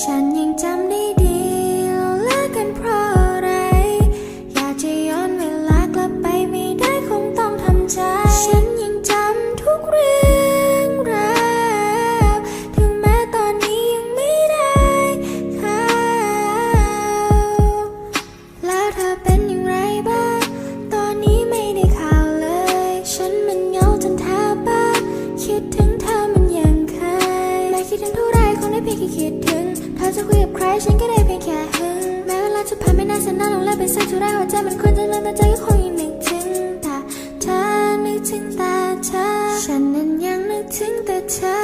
ฉันยังจำได้ดีเราเลิกกันเพราะอะไร อยากจะย้อนเวลากลับไปไม่ได้คงต้องทำใจ ฉันยังจำทุกเรื่องราวถึงแม้ตอนนี้ยังไม่ได้ข่าวแล้วเธอเป็นอย่างไรบ้าง ตอนนี้ไม่ได้ข่าวเลย ฉันมันเหงาจนแทบบ้าคิดถึงเธอมันยังเคยไม่คิดถึงเท่าไรคงได้เพียงแค่คิดถึง จะคุยกับใครฉันก็ได้เพียงแค่หึแม้เวลาจะผ่านไปนานแสนนานลงแล้วไปสักเท่าไรหัวใจมันควรจะลืมแต่ใจก็คงยังนึกถึงแต่เธอนึกถึงแต่เธอฉันนั้นยังนึกถึงแต่เธอ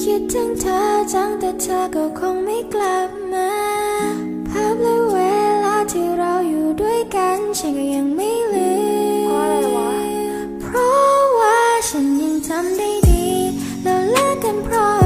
คิดถึงเธอจังแต่เธอก็คงไม่กลับมาภาพและเวลาที่เราอยู่ด้วยกันฉันก็ยังไม่ลืมเพราะอะไรวะเพราะว่าฉันยังจำได้ดีเราเลิกกันเพราะ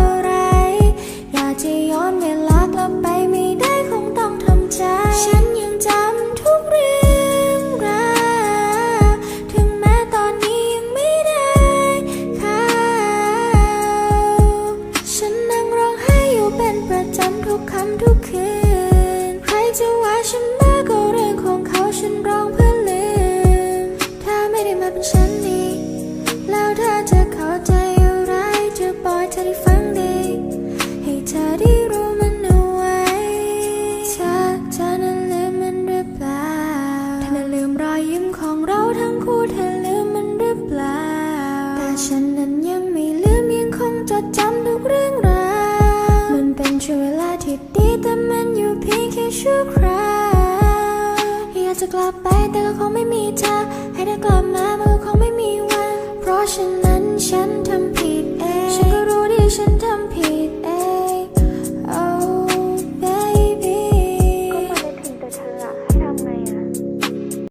เราทั้งคู่เธอลืมมันหรือเปล่า แต่ฉันนั้นยังไม่ลืมยังคงจดจำทุกเรื่องราวมันเป็นช่วงเวลาที่ดีแต่มันอยู่เพียงแค่ชั่วคราวอยากจะกลับไปแต่ก็คงไม่มีเธอให้เธอกลับมามันก็คงไม่